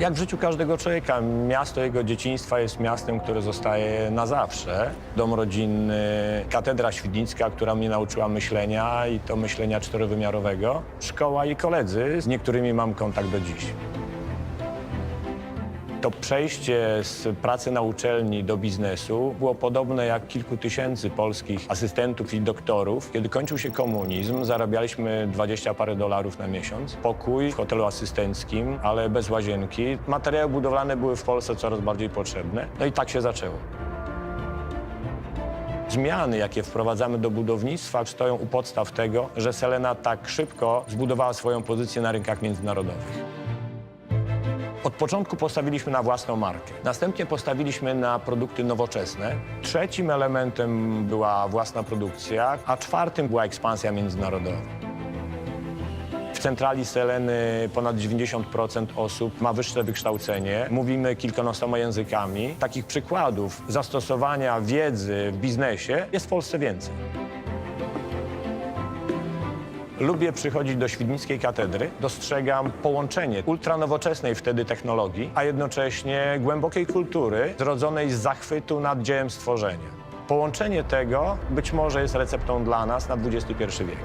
Jak w życiu każdego człowieka, miasto jego dzieciństwa jest miastem, które zostaje na zawsze. Dom rodzinny, katedra świdnicka, która mnie nauczyła myślenia i to myślenia czterowymiarowego. Szkoła i koledzy, z niektórymi mam kontakt do dziś. To przejście z pracy na uczelni do biznesu było podobne jak kilku tysięcy polskich asystentów i doktorów. Kiedy kończył się komunizm, zarabialiśmy 20 parę dolarów na miesiąc. Pokój w hotelu asystenckim, ale bez łazienki. Materiały budowlane były w Polsce coraz bardziej potrzebne. No i tak się zaczęło. Zmiany, jakie wprowadzamy do budownictwa, stoją u podstaw tego, że Selena tak szybko zbudowała swoją pozycję na rynkach międzynarodowych. Od początku postawiliśmy na własną markę. Następnie postawiliśmy na produkty nowoczesne. Trzecim elementem była własna produkcja, a czwartym była ekspansja międzynarodowa. W centrali Seleny ponad 90% osób ma wyższe wykształcenie. Mówimy kilkunastoma językami. Takich przykładów zastosowania wiedzy w biznesie jest w Polsce więcej. Lubię przychodzić do Świdnickiej Katedry. Dostrzegam połączenie ultranowoczesnej wtedy technologii, a jednocześnie głębokiej kultury zrodzonej z zachwytu nad dziełem stworzenia. Połączenie tego być może jest receptą dla nas na XXI wiek.